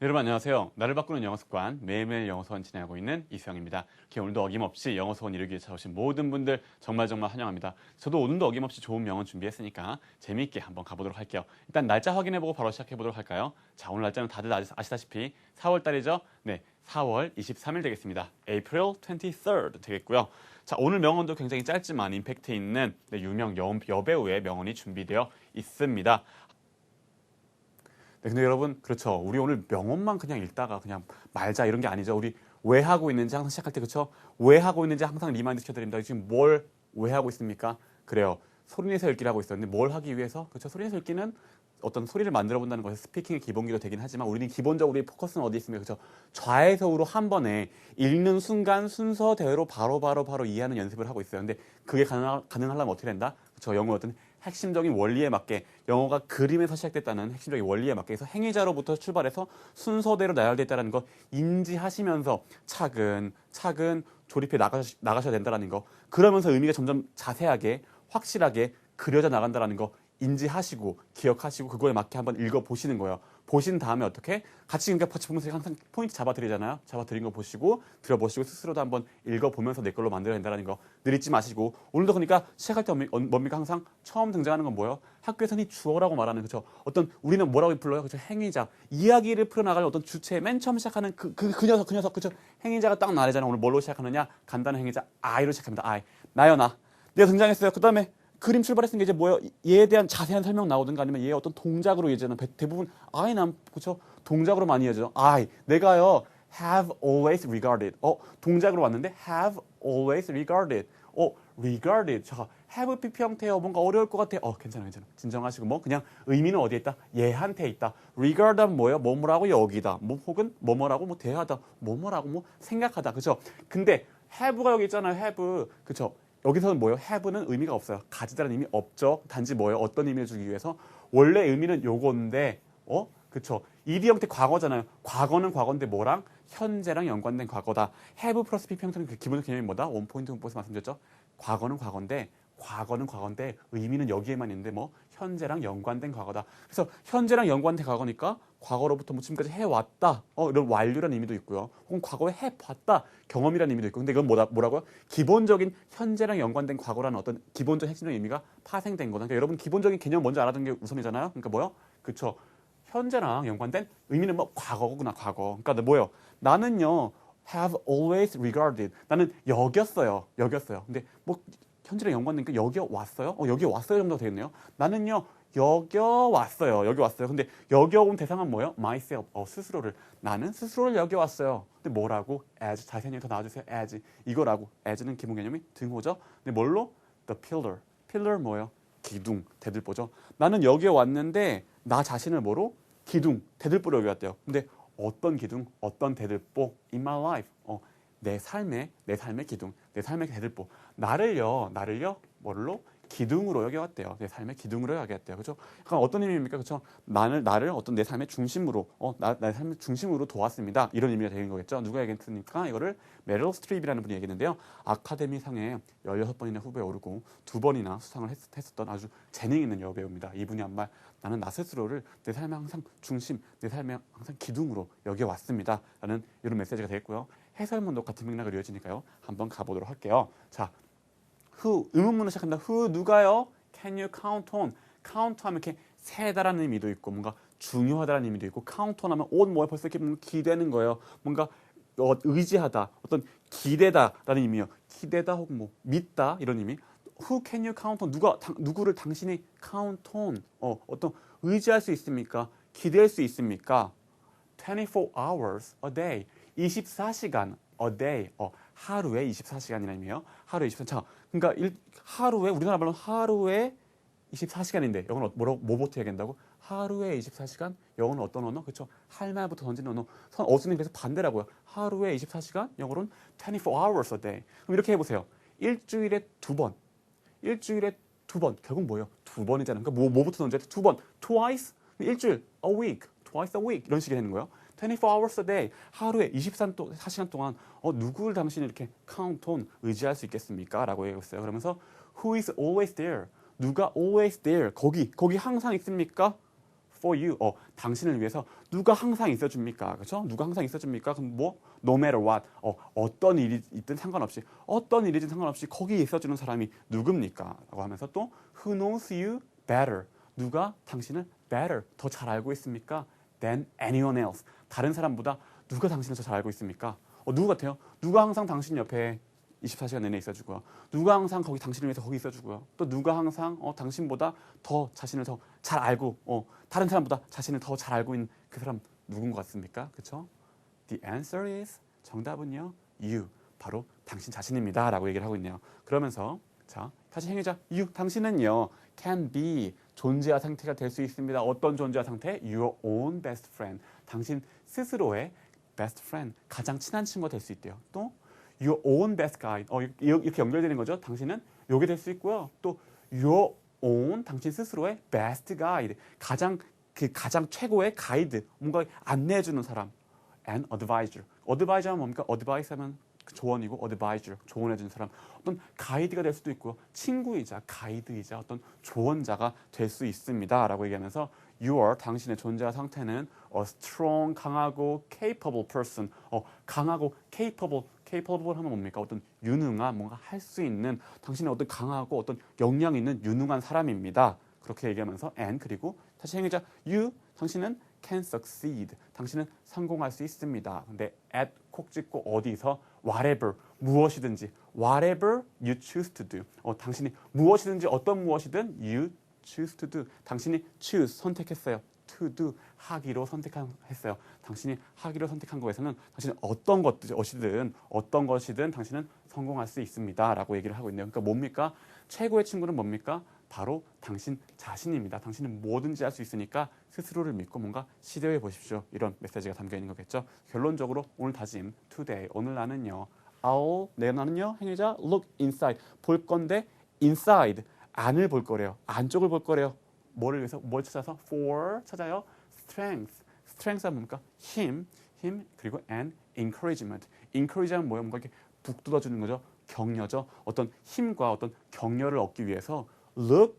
네, 여러분 안녕하세요. 나를 바꾸는 영어 습관 매일매일 영어 수원 진행하고 있는 이수영입니다. 이렇게 오늘도 어김없이 영어 수원 이루기 위해 찾아오신 모든 분들 정말 정말 환영합니다. 저도 오늘도 어김없이 좋은 명언 준비했으니까 재미있게 한번 가보도록 할게요. 일단 날짜 확인해보고 바로 시작해보도록 할까요? 자 오늘 날짜는 다들 아시- 아시다시피 4월 달이죠? 네, 4월 23일 되겠습니다. April 23rd 되겠고요. 자 오늘 명언도 굉장히 짧지만 임팩트 있는 네, 유명 여, 여배우의 명언이 준비되어 있습니다. 네, 근데 여러분, 그렇죠. 우리 오늘 명언만 그냥 읽다가 그냥 말자 이런 게 아니죠. 우리 왜 하고 있는지 항상 시작할 때 그렇죠. 왜 하고 있는지 항상 리마인드 시켜드립니다. 지금 뭘 왜 하고 있습니까? 그래요. 소리내서 있어요. 근데 뭘 하기 위해서? 그렇죠. 소리내서 읽기는 어떤 소리를 만들어 본다는 것이 스피킹의 기본기도 되긴 하지만 우리는 기본적으로 우리 포커스는 어디 있습니까? 그렇죠. 좌에서 우로 한 번에 읽는 순간 순서대로 바로 바로 바로 이해하는 연습을 하고 있어요. 근데 그게 가능, 가능하려면 어떻게 된다? 그렇죠. 영어 어떤 핵심적인 원리에 맞게 영어가 그림에서 시작됐다는 핵심적인 원리에 맞게 해서 행위자로부터 출발해서 순서대로 나열됐다는 거 인지하시면서 차근 차근 조립해 나가, 나가셔야 된다는 거 그러면서 의미가 점점 자세하게 확실하게 그려져 나간다는 거 인지하시고 기억하시고 그거에 맞게 한번 읽어보시는 거예요. 보신 다음에 어떻게 같이 그러니까 보면서 항상 포인트 잡아드리잖아요. 잡아드린 거 보시고 들어보시고 스스로도 한번 읽어보면서 내 걸로 만들어야 된다는 거 느리지 마시고 오늘도 그러니까 시작할 때 뭡니까? 항상 처음 등장하는 건 뭐예요? 학교에서는 이 주어라고 말하는 그죠? 어떤 우리는 뭐라고 불러요? 그죠? 행위자 이야기를 풀어나가는 어떤 주체 맨 처음 시작하는 그, 그, 그 녀석 그 녀석 그죠? 행위자가 딱 나래잖아. 오늘 뭘로 시작하느냐? 간단한 행위자 I로 시작합니다. I 나요 나 내가 등장했어요. 그 다음에 그림 출발했으니까 이제 뭐예요? 얘에 대한 자세한 설명 나오든가 아니면 얘의 어떤 동작으로 이제는 대- 대부분 I 남 그렇죠? 동작으로 많이 이어져. I 내가요 have always regarded. 어 동작으로 왔는데 have always regarded. 어 regarded. 자 have pp 형태요. 뭔가 어려울 것 같아. 어 괜찮아 괜찮아. 진정하시고 뭐 그냥 의미는 어디에 있다? 얘한테 있다. regard하면 뭐예요? 뭐뭐라고 여기다. 뭐 혹은 뭐뭐라고 뭐 대하다. 뭐뭐라고 뭐 생각하다. 그죠? 근데 have가 여기 있잖아요. have. 그죠? 여기서는 뭐예요? have는 의미가 없어요. 가지다는 의미 없죠. 단지 뭐예요? 어떤 의미를 주기 위해서 원래 의미는 요건데, 어, 그쵸? ed 형태 과거잖아요. 과거는 과거인데 뭐랑 현재랑 연관된 과거다. have 플러스 pp 형태는 그 기본 개념이 뭐다? 원 포인트 문법에서 말씀드렸죠. 과거는 과거인데, 과거는 과거인데 의미는 여기에만 있는데 뭐 현재랑 연관된 과거다. 그래서 현재랑 연관된 과거니까 과거로부터 뭐 지금까지 해왔다. 어, 이런 완료라는 의미도 있고요. 혹은 과거에 해봤다. 경험이라는 의미도 있고. 근데 이건 뭐다, 뭐라고요? 기본적인 현재랑 연관된 과거라는 어떤 기본적 핵심적인 의미가 파생된 거다. 그러니까 여러분 기본적인 개념 먼저 알아두는 게 우선이잖아요. 그러니까 뭐요? 그쵸. 현재랑 연관된 의미는 뭐 과거구나, 과거. 그러니까 뭐요? 나는요, have always regarded. 나는 여겼어요. 여겼어요. 근데 뭐 현재랑 연관된 게 여기 왔어요? 어, 여기 왔어요 정도가 되겠네요. 나는요, 여겨 왔어요. 여기 왔어요. 근데 여겨 온 대상은 뭐예요? myself. 어, 스스로를. 나는 스스로를 여겨 왔어요. 근데 뭐라고? as. 자세히 더 나와주세요. as. 이거라고. as는 기본 개념이 등호죠. 근데 뭘로? the pillar. pillar 뭐예요? 기둥, 대들보죠. 나는 여기에 왔는데 나 자신을 뭐로? 기둥, 대들보로 여기 왔대요. 근데 어떤 기둥, 어떤 대들보? in my life. 어, 내 삶의 내 삶의 기둥, 내 삶의 대들보. 나를요, 나를요, 뭘로? 기둥으로 여겨왔대요. 내 삶의 기둥으로 여겨왔대요. 그죠? 그러니까 어떤 의미입니까? 그죠? 나를, 나를 어떤 내 삶의 중심으로, 어, 나, 내 삶의 중심으로 도왔습니다. 이런 의미가 되는 거겠죠? 누가 얘기했습니까? 이거를 메릴 스트립이라는 분이 얘기했는데요. 아카데미 상에 16번이나 후보에 오르고 두 번이나 수상을 했, 했었던 아주 재능 있는 여배우입니다. 이분이 한 말, 나는 나 스스로를 내 삶의 항상 중심, 내 삶의 항상 기둥으로 여겨왔습니다. 라는 이런 메시지가 되겠고요. 해설문도 같은 맥락을 이어지니까요. 한번 가보도록 할게요. 자, who 의문문으로 시작합니다. who 누가요? Can you count on? count 하면 이렇게 세다라는 의미도 있고 뭔가 중요하다라는 의미도 있고 count on 하면 on 뭐야 벌써 이렇게 뭔가 기대는 거예요. 뭔가 어, 의지하다, 어떤 기대다라는 의미요. 기대다 혹은 뭐 믿다 이런 의미. Who can you count on? 누가 당, 누구를 당신이 count on? 어, 어떤 의지할 수 있습니까? 기대할 수 있습니까? 24 hours a day. 24시간 a day. 어, 하루에 24시간이라는 의미예요. 하루에 24시간. 자, 그러니까 일, 하루에 우리나라 말로 하루에 24시간인데 영어는 뭐라고 뭐부터 얘기한다고? 하루에 24시간? 영어는 어떤 언어? 그렇죠? 할 말부터 던지는 언어. 선 어순이 그래서 반대라고요. 하루에 24시간? 영어로는 24 hours a day. 그럼 이렇게 해 보세요. 일주일에 두 번. 일주일에 두 번. 결국 뭐예요? 두 번이잖아요. 그러니까 뭐, 뭐부터 던져야 돼? 두 번. twice. 일주일. a week. twice a week. 이런 식이 되는 거예요. 24 hours a day. 하루에 24시간 동안 어, 누구를 당신이 이렇게 count on 의지할 수 있겠습니까? 라고 얘기했어요. 그러면서 who is always there? 누가 always there? 거기. 거기 항상 있습니까? for you. 어, 당신을 위해서 누가 항상 있어 줍니까? 그렇죠? 누가 항상 있어 줍니까? 그럼 뭐 no matter what. 어, 어떤 일이 있든 상관없이 어떤 일이든 상관없이 거기에 있어 주는 사람이 누굽니까? 라고 하면서 또 who knows you better. 누가 당신을 better 더 잘 알고 있습니까? Than anyone else. 다른 사람보다 누가 당신을 더 잘 알고 있습니까? 어, 누구 같아요? 누가 항상 당신 옆에 24시간 내내 있어주고요. 누가 항상 거기 당신을 위해서 거기 있어주고요. 또 누가 항상 어, 당신보다 더 자신을 더 잘 알고 어, 다른 사람보다 자신을 더 잘 알고 있는 그 사람 누군 것 같습니까? 그렇죠? The answer is 정답은요. You 바로 당신 자신입니다라고 얘기를 하고 있네요. 그러면서 자 다시 행위자 you 당신은요 can be 존재와 상태가 될 수 있습니다. 어떤 존재와 상태? Your own best friend 당신 스스로의 best friend 가장 친한 친구가 될 수 있대요. 또 your own best guide 어, 이- 이렇게 연결되는 거죠. 당신은 요게 될 수 있고요. 또 your own 당신 스스로의 best guide 가장 그 가장 최고의 가이드 뭔가 안내해 주는 사람 and advisor advisor는 뭡니까? advice 하면 그 조언이고 advisor 조언해 주는 사람 어떤 가이드가 될 수도 있고요. 친구이자 가이드이자 어떤 조언자가 될 수 있습니다라고 얘기하면서 you are 당신의 존재와 상태는 a strong 강하고 capable person 어 강하고 capable capable 하면 뭡니까? 어떤 유능한 뭔가 할 수 있는 당신의 어떤 강하고 어떤 역량 있는 유능한 사람입니다. 그렇게 얘기하면서 and 그리고 다시 행위자 you 당신은 can succeed 당신은 성공할 수 있습니다. 근데 at 콕 찍고 어디서 whatever 무엇이든지 whatever you choose to do 어 당신이 무엇이든지 어떤 무엇이든 you choose to do 당신이 choose 선택했어요. To do 하기로 선택했어요. 당신이 하기로 선택한 거에서는 당신은 어떤 것이든 어떤 것이든 당신은 성공할 수 있습니다라고 얘기를 하고 있네요. 그러니까 뭡니까? 최고의 친구는 뭡니까? 바로 당신 자신입니다. 당신은 뭐든지 할 수 있으니까 스스로를 믿고 뭔가 시도해 보십시오. 이런 메시지가 담겨 있는 거겠죠. 결론적으로 오늘 다짐 today 오늘 나는요. I'll 내 나는요. 행위자 look inside 볼 건데 inside 안을 볼 거래요. 안쪽을 볼 거래요. 뭐를 위해서 뭘 찾아서 for 찾아요. strength strength가 뭡니까? 힘, 힘 그리고 and encouragement. encourage하면 뭐예요? 뭔가 이렇게 북돋아 주는 거죠. 격려죠. 어떤 힘과 어떤 격려를 얻기 위해서 look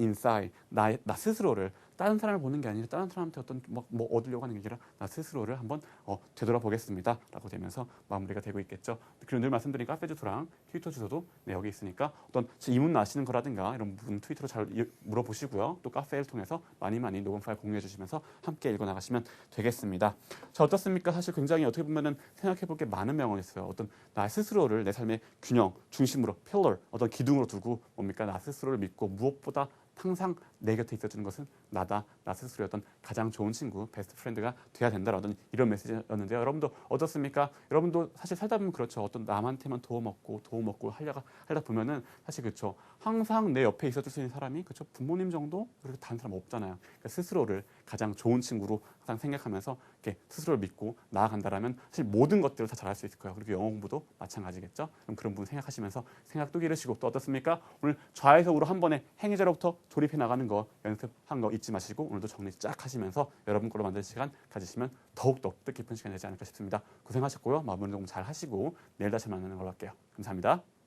inside 나, 나 스스로를 다른 사람을 보는 게 아니라 다른 사람한테 어떤 뭐, 뭐 얻으려고 하는 게 아니라 나 스스로를 한번 어, 되돌아보겠습니다 라고 되면서 마무리가 되고 있겠죠. 그리고 늘 말씀드린 카페 주소랑 트위터 주소도 네, 여기 있으니까 어떤 이문 나시는 거라든가 이런 부분 트위터로 잘 이- 물어보시고요. 또 카페를 통해서 많이 많이 녹음 파일 공유해 주시면서 함께 읽어 나가시면 되겠습니다. 자 어떻습니까? 사실 굉장히 어떻게 보면은 생각해 볼 게 많은 명언이 있어요. 어떤 나 스스로를 내 삶의 균형 중심으로 필러 어떤 기둥으로 두고 뭡니까 나 스스로를 믿고 무엇보다 항상 내 곁에 있어주는 것은 나다. 나 스스로의 어떤 가장 좋은 친구 베스트 프렌드가 돼야 된다라는 이런 메시지였는데요. 여러분도 어떻습니까? 여러분도 사실 살다 보면 그렇죠. 어떤 남한테만 도움 얻고 도움 얻고 하려가 하다 보면은 사실 그렇죠. 항상 내 옆에 있어줄 수 있는 사람이 그렇죠. 부모님 정도? 그리고 다른 사람 없잖아요. 그러니까 스스로를 가장 좋은 친구로 항상 생각하면서 이렇게 스스로를 믿고 나아간다라면 사실 모든 것들을 다 잘할 수 있을 거예요 그리고 영어 공부도 마찬가지겠죠 그럼 그런 부분 생각하시면서 생각도 기르시고 또 어떻습니까 오늘 좌에서 우로 한 번에 행위자로부터 조립해 나가는 거 연습한 거 잊지 마시고 오늘도 정리 쫙 하시면서 여러분 걸로 만드는 시간 가지시면 더욱더 뜻깊은 시간이 되지 않을까 싶습니다. 고생하셨고요. 마무리 너무 잘 하시고 내일 다시 만나는 걸로 할게요. 감사합니다.